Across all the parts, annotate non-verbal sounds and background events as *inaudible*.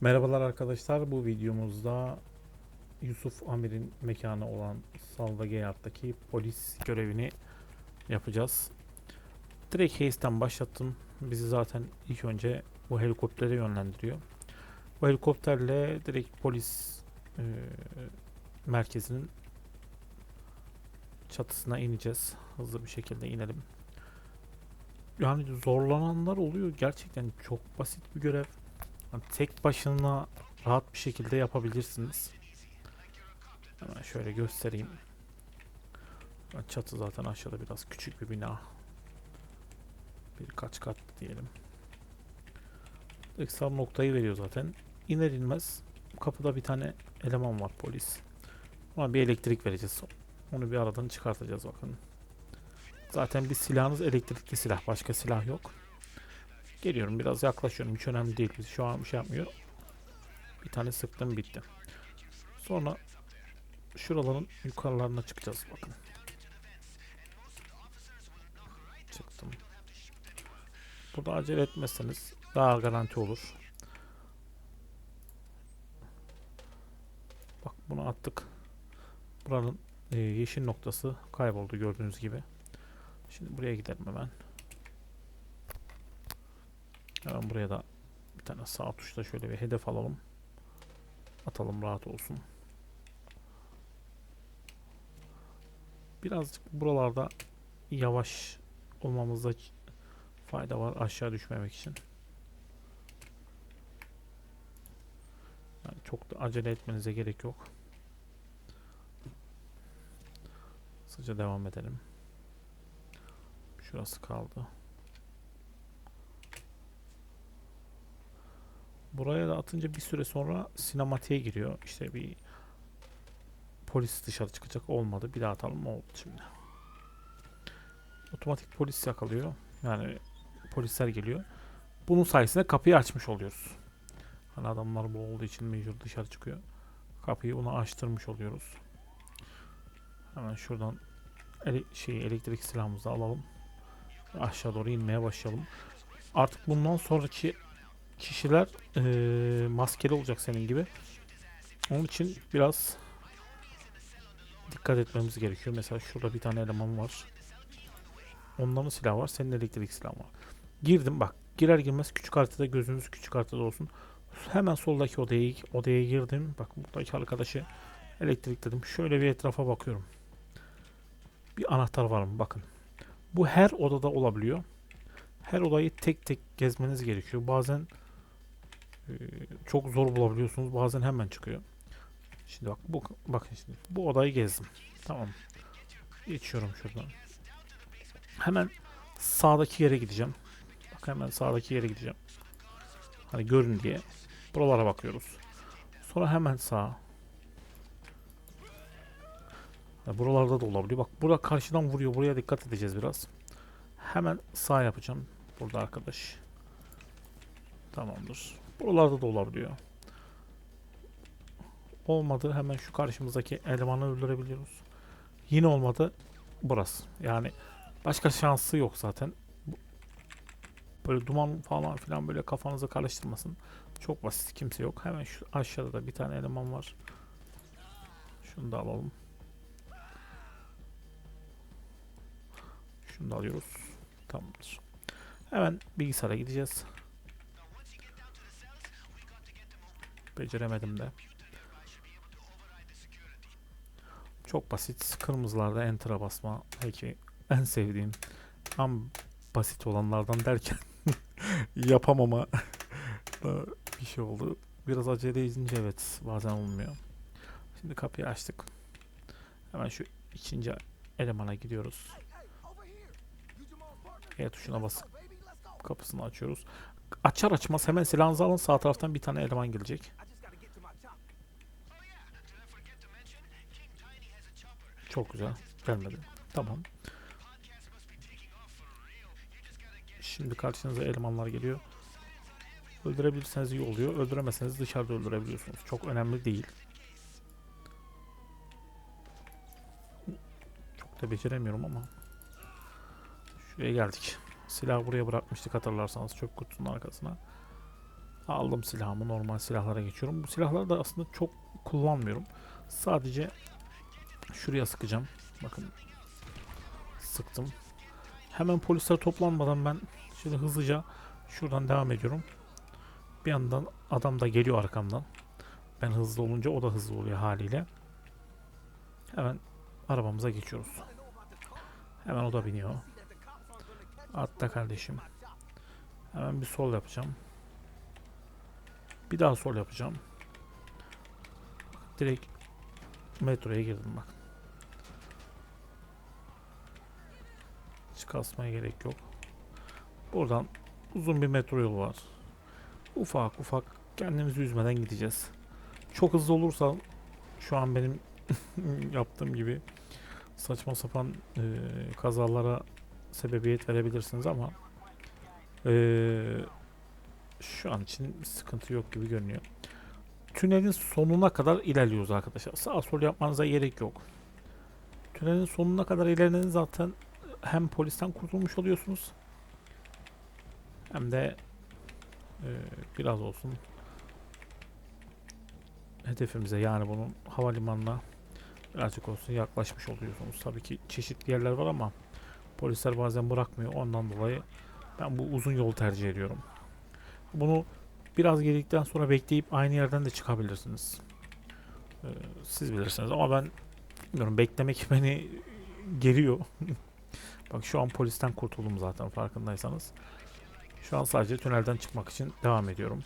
Merhabalar arkadaşlar. Bu videomuzda Yusuf Amir'in mekanı olan Salvageyat'taki polis görevini yapacağız. Direkt Hayes'ten başlattım. Bizi zaten ilk önce bu helikoptere yönlendiriyor. Bu helikopterle direkt polis e, merkezinin çatısına ineceğiz. Hızlı bir şekilde inelim. Yani zorlananlar oluyor. Gerçekten çok basit bir görev. Tek başına rahat bir şekilde yapabilirsiniz. Hemen şöyle göstereyim. Çatı zaten aşağıda biraz küçük bir bina. Birkaç kat diyelim. Ekstra noktayı veriyor zaten. İner inmez kapıda bir tane eleman var polis. Ona bir elektrik vereceğiz. Onu bir aradan çıkartacağız bakın. Zaten bir silahınız elektrikli silah. Başka silah yok. Geliyorum biraz yaklaşıyorum. Hiç önemli değil. Şu an bir şey yapmıyor. Bir tane sıktım bitti. Sonra şuraların yukarılarına çıkacağız bakın. Çıktım. Burada acele etmezseniz daha garanti olur. Bak bunu attık. Buranın e, yeşil noktası kayboldu gördüğünüz gibi. Şimdi buraya gidelim hemen. Hemen buraya da bir tane sağ tuşla şöyle bir hedef alalım. Atalım rahat olsun. Birazcık buralarda yavaş olmamızda fayda var aşağı düşmemek için. Yani çok da acele etmenize gerek yok. Hızlıca devam edelim. Şurası kaldı. Buraya da atınca bir süre sonra sinematiğe giriyor. İşte bir polis dışarı çıkacak olmadı. Bir daha atalım oldu şimdi. Otomatik polis yakalıyor. Yani polisler geliyor. Bunun sayesinde kapıyı açmış oluyoruz. Hani adamlar bu olduğu için mecbur dışarı çıkıyor. Kapıyı ona açtırmış oluyoruz. Hemen şuradan ele şey elektrik silahımızı alalım. Aşağı doğru inmeye başlayalım. Artık bundan sonraki kişiler eee, maskeli olacak senin gibi. Onun için biraz dikkat etmemiz gerekiyor. Mesela şurada bir tane eleman var. Onların silahı var. Senin elektrik silahın var. Girdim bak. Girer girmez küçük haritada gözünüz küçük haritada olsun. Hemen soldaki odaya odaya girdim. Bak buradaki arkadaşı elektrikledim. Şöyle bir etrafa bakıyorum. Bir anahtar var mı? Bakın. Bu her odada olabiliyor. Her odayı tek tek gezmeniz gerekiyor. Bazen ee, çok zor bulabiliyorsunuz. Bazen hemen çıkıyor. Şimdi bak bu bakın şimdi bu odayı gezdim. Tamam. Geçiyorum şuradan. Hemen sağdaki yere gideceğim. Bak hemen sağdaki yere gideceğim. Hani görün diye. Buralara bakıyoruz. Sonra hemen sağa. Ha, Buralarda da olabiliyor. Bak burada karşıdan vuruyor. Buraya dikkat edeceğiz biraz. Hemen sağ yapacağım. Burada arkadaş. Tamamdır. Buralarda da olabiliyor. Olmadı hemen şu karşımızdaki elemanı öldürebiliyoruz. Yine olmadı burası. Yani başka şansı yok zaten. Böyle duman falan filan böyle kafanızı karıştırmasın. Çok basit kimse yok. Hemen şu aşağıda da bir tane eleman var. Şunu da alalım. Şunu da alıyoruz. Tamamdır. Hemen bilgisayara gideceğiz. Beceremedim de. Çok basit. Kırmızılarda enter'a basma. Belki en sevdiğim. Tam basit olanlardan derken *laughs* yapamama da bir şey oldu. Biraz acele edince evet bazen olmuyor. Şimdi kapıyı açtık. Hemen şu ikinci elemana gidiyoruz. E tuşuna basıp kapısını açıyoruz. Açar açmaz hemen silahınızı alın sağ taraftan bir tane eleman gelecek. Çok güzel. Gelmedi. Tamam. Şimdi karşınıza elemanlar geliyor. Öldürebilirseniz iyi oluyor. Öldüremezseniz dışarıda öldürebiliyorsunuz. Çok önemli değil. Çok da beceremiyorum ama. Şuraya geldik. Silahı buraya bırakmıştık hatırlarsanız çöp kutusunun arkasına. Aldım silahımı normal silahlara geçiyorum. Bu silahları da aslında çok kullanmıyorum. Sadece şuraya sıkacağım. Bakın sıktım. Hemen polisler toplanmadan ben şöyle hızlıca şuradan devam ediyorum. Bir yandan adam da geliyor arkamdan. Ben hızlı olunca o da hızlı oluyor haliyle. Hemen arabamıza geçiyoruz. Hemen o da biniyor. Atla kardeşim. Hemen bir sol yapacağım. Bir daha sol yapacağım. Direkt metroya girdim bak. Hiç kasmaya gerek yok. Buradan uzun bir metro yolu var. Ufak ufak kendimizi üzmeden gideceğiz. Çok hızlı olursa şu an benim *laughs* yaptığım gibi saçma sapan e, kazalara sebebiyet verebilirsiniz ama e, şu an için sıkıntı yok gibi görünüyor. Tünelin sonuna kadar ilerliyoruz arkadaşlar. Sağ sol yapmanıza gerek yok. Tünelin sonuna kadar ilerlediğiniz zaten hem polisten kurtulmuş oluyorsunuz hem de e, biraz olsun hedefimize yani bunun havalimanına birazcık olsun yaklaşmış oluyorsunuz. Tabii ki çeşitli yerler var ama polisler bazen bırakmıyor. Ondan dolayı ben bu uzun yolu tercih ediyorum. Bunu biraz geldikten sonra bekleyip aynı yerden de çıkabilirsiniz. Ee, siz bilirsiniz ama ben bilmiyorum beklemek *laughs* beni geriyor. Bak şu an polisten kurtuldum zaten farkındaysanız. Şu an sadece tünelden çıkmak için devam ediyorum.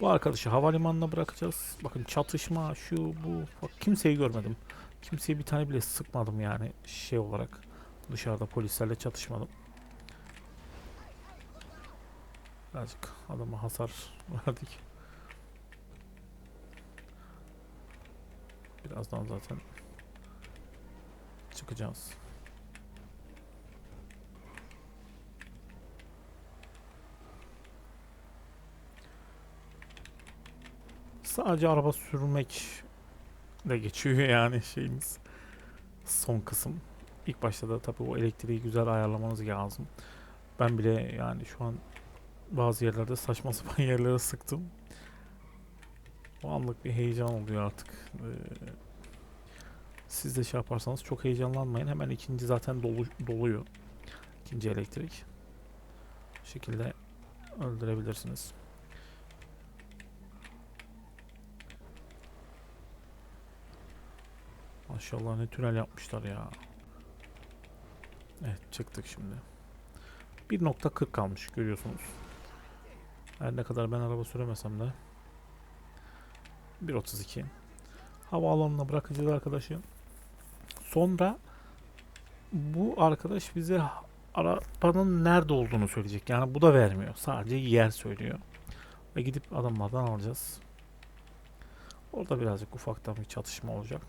Bu arkadaşı havalimanına bırakacağız. Bakın çatışma şu bu. Bak kimseyi görmedim. Kimseye bir tane bile sıkmadım yani şey olarak. Dışarıda polislerle çatışmadım. Birazcık adama hasar *laughs* verdik. Birazdan zaten çıkacağız. Sadece araba sürmek de geçiyor yani şeyimiz. Son kısım. İlk başta da tabii o elektriği güzel ayarlamanız lazım. Ben bile yani şu an bazı yerlerde saçma *laughs* sapan yerlere sıktım. O anlık bir heyecan oluyor artık. Ee, siz de şey yaparsanız çok heyecanlanmayın. Hemen ikinci zaten dolu, doluyor. İkinci elektrik. Bu şekilde öldürebilirsiniz. Maşallah ne tünel yapmışlar ya. Evet çıktık şimdi. 1.40 kalmış görüyorsunuz. Her ne kadar ben araba süremesem de 1.32 Havaalanına bırakacağız arkadaşı. Sonra bu arkadaş bize arabanın nerede olduğunu söyleyecek. Yani bu da vermiyor. Sadece yer söylüyor. Ve gidip adamlardan alacağız. Orada birazcık ufaktan bir çatışma olacak.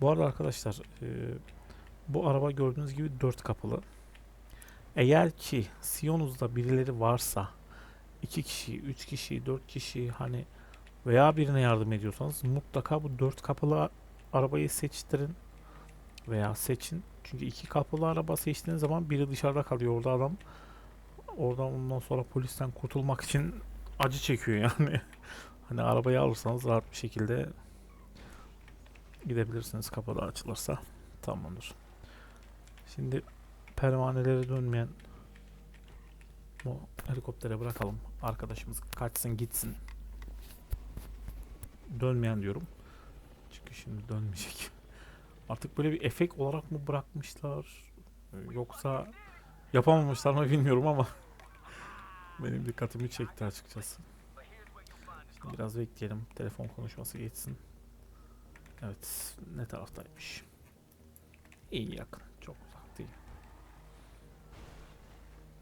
Bu arada arkadaşlar e, bu araba gördüğünüz gibi dört kapılı. Eğer ki Sionuz'da birileri varsa 2 kişi, 3 kişi, 4 kişi hani veya birine yardım ediyorsanız mutlaka bu dört kapılı arabayı seçtirin veya seçin. Çünkü iki kapılı araba seçtiğiniz zaman biri dışarıda kalıyor orada adam. Oradan ondan sonra polisten kurtulmak için acı çekiyor yani. *laughs* hani arabayı alırsanız rahat bir şekilde gidebilirsiniz kapıda açılırsa. Tamamdır. Şimdi pervaneleri dönmeyen bu helikoptere bırakalım. Arkadaşımız kaçsın gitsin. Dönmeyen diyorum. Çünkü şimdi dönmeyecek. Artık böyle bir efekt olarak mı bırakmışlar? Yoksa yapamamışlar mı bilmiyorum ama *laughs* benim dikkatimi çekti açıkçası. Şimdi biraz bekleyelim. Telefon konuşması geçsin. Evet. Ne taraftaymış? İyi yakın. Çok uzak değil.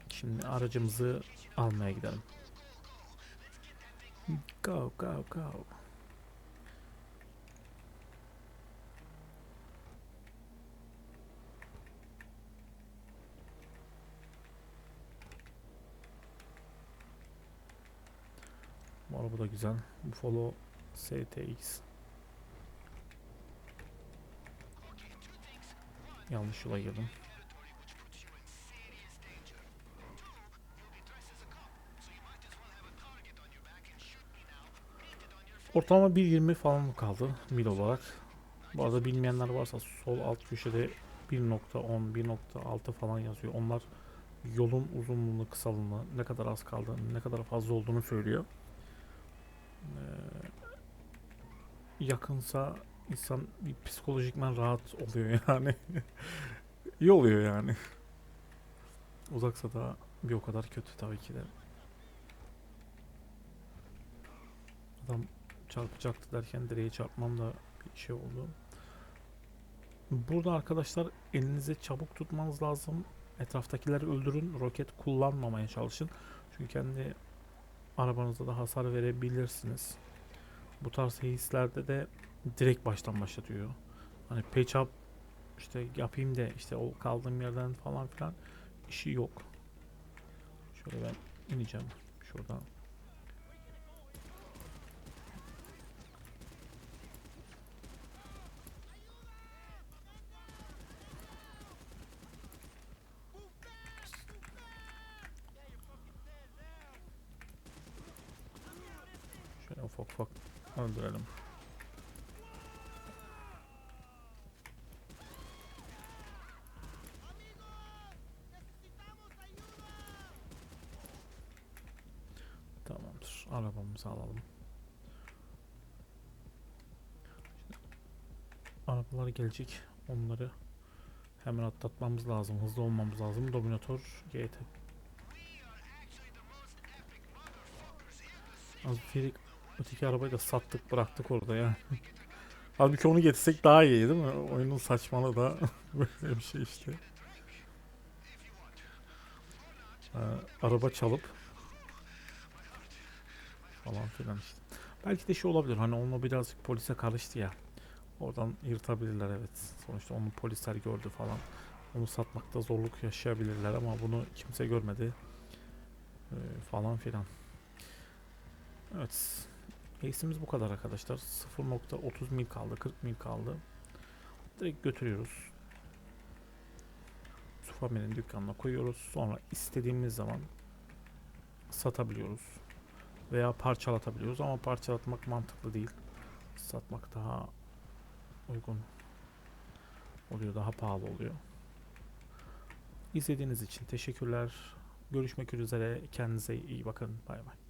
Şimdi aracımızı almaya gidelim. Go go go. bu da güzel. Buffalo STX. Yanlış yola girdim. Ortalama 1.20 falan kaldı mil olarak. Bu arada bilmeyenler varsa sol alt köşede 1.10, 1.6 falan yazıyor. Onlar yolun uzunluğunu, kısalığını, ne kadar az kaldı, ne kadar fazla olduğunu söylüyor. Ee, yakınsa insan bir psikolojikmen rahat oluyor *laughs* yani. İyi oluyor yani. Uzaksa da bir o kadar kötü tabii ki de. Adam çarpacaktı derken direğe çarpmam da bir şey oldu. Burada arkadaşlar elinize çabuk tutmanız lazım. Etraftakileri öldürün. Roket kullanmamaya çalışın. Çünkü kendi arabanıza da hasar verebilirsiniz. Bu tarz hislerde de direkt baştan başlatıyor. Hani patch up işte yapayım da işte o kaldığım yerden falan filan işi yok. Şöyle ben ineceğim şuradan. Şöyle ufak ufak öldürelim. Tamamdır. Arabamızı alalım. Arabalar gelecek. Onları hemen atlatmamız lazım. Hızlı olmamız lazım. Dominator GT. Az bir öteki arabayı da sattık bıraktık orada ya. Halbuki onu getirsek daha iyi değil mi? Oyunun saçmalığı da *laughs* böyle bir şey işte. Ee, araba çalıp falan filan işte. Belki de şey olabilir hani onunla birazcık polise karıştı ya. Oradan yırtabilirler evet. Sonuçta onu polisler gördü falan. Onu satmakta zorluk yaşayabilirler ama bunu kimse görmedi. Ee, falan filan. Evet. Ace'imiz bu kadar arkadaşlar. 0.30 mil kaldı. 40 mil kaldı. Direkt götürüyoruz. Sufame'nin dükkanına koyuyoruz. Sonra istediğimiz zaman satabiliyoruz. Veya parçalatabiliyoruz ama parçalatmak mantıklı değil. Satmak daha uygun oluyor. Daha pahalı oluyor. İzlediğiniz için teşekkürler. Görüşmek üzere. Kendinize iyi bakın. Bay bay.